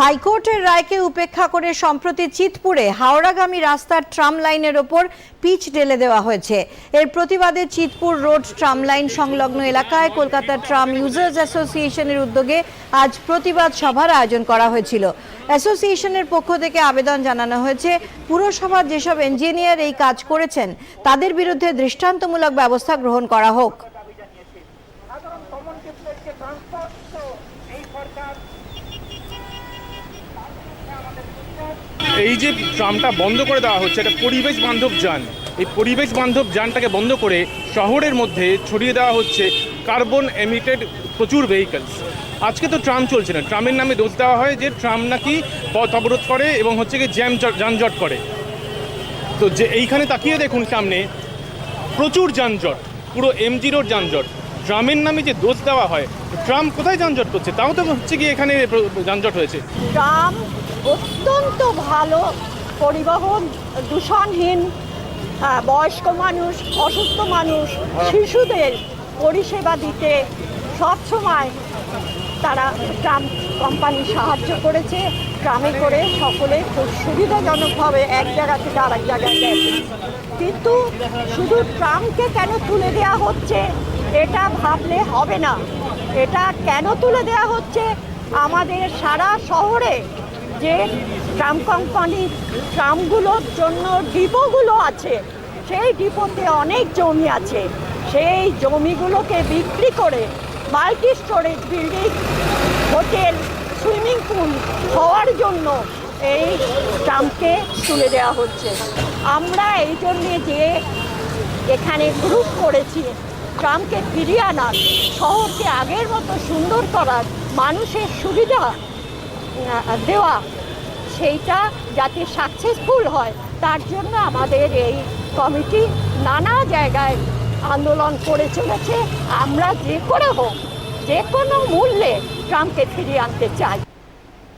হাইকোর্টের রায়কে উপেক্ষা করে সম্প্রতি চিতপুরে হাওড়াগামী রাস্তার ট্রাম লাইনের ওপর পিচ ঢেলে দেওয়া হয়েছে। এর প্রতিবাদে চিতপুর রোড ট্রাম লাইন সংলগ্ন এলাকায় কলকাতা ট্রাম ইউজার্স অ্যাসোসিয়েশনের উদ্যোগে আজ প্রতিবাদ সভার আয়োজন করা হয়েছিল। অ্যাসোসিয়েশনের পক্ষ থেকে আবেদন জানানো হয়েছে, পুরসভার যেসব ইঞ্জিনিয়ার এই কাজ করেছেন, তাদের বিরুদ্ধে দৃষ্টান্তমূলক ব্যবস্থা গ্রহণ করা হোক। এই যে ট্রামটা বন্ধ করে দেওয়া হচ্ছে, এটা পরিবেশ বান্ধব যান। এই পরিবেশ বান্ধব যানটাকে বন্ধ করে শহরের মধ্যে ছড়িয়ে দেওয়া হচ্ছে কার্বন এমিটেড প্রচুর ভেহিকলস আজকে তো ট্রাম চলছে না। ট্রামের নামে দোষ দেওয়া হয় যে ট্রাম নাকি পথ অবরোধ করে এবং হচ্ছে কি জ্যাম যানজট করে। তো যে এইখানে তাকিয়ে দেখুন সামনে, প্রচুর যানজট, পুরো এমজি রোড যানজট। ট্রামের নামে যে দোষ দেওয়া হয় ট্রাম কোথায় যানজট করছে? তাও তো হচ্ছে কি এখানে যানজট হয়েছে। ট্রাম অত্যন্ত ভালো পরিবহন, দূষণহীন বয়স্ক মানুষ, অসুস্থ মানুষ, শিশুদের পরিষেবা দিতে সবসময় তারা ট্রাম কোম্পানি সাহায্য করেছে। ট্রামে করে সকলে খুব সুবিধাজনকভাবে এক জায়গা থেকে আরেক জায়গায় গেছে। কিন্তু শুধু ট্রামকে কেন তুলে দেওয়া হচ্ছে? এটা ভাবলে হবে না। এটা কেন তুলে দেওয়া হচ্ছে? আমাদের সারা শহরে যে ট্রাম কোম্পানির ট্রামগুলোর জন্য ডিপোগুলো আছে, সেই ডিপোতে অনেক জমি আছে। সেই জমিগুলোকে বিক্রি করে multi storage building, hotel, swimming pool হওয়ার জন্য এই ট্রামকে তুলে দেওয়া হচ্ছে। আমরা এই জন্যে যে এখানে গ্রুপ করেছি ট্রামকে ফিরিয়ে আনার, শহরকে আগের মতো সুন্দর করার মানুষের সুবিধা দেওয়া, সেইটা যাতে সাকসেসফুল হয়, তার জন্য আমাদের এই কমিটি নানা জায়গায় আন্দোলন করে চলেছে। আমরা যে করে হোক, যে কোনো মূল্যে ট্রাম্পকে ফিরিয়ে আনতে চাই।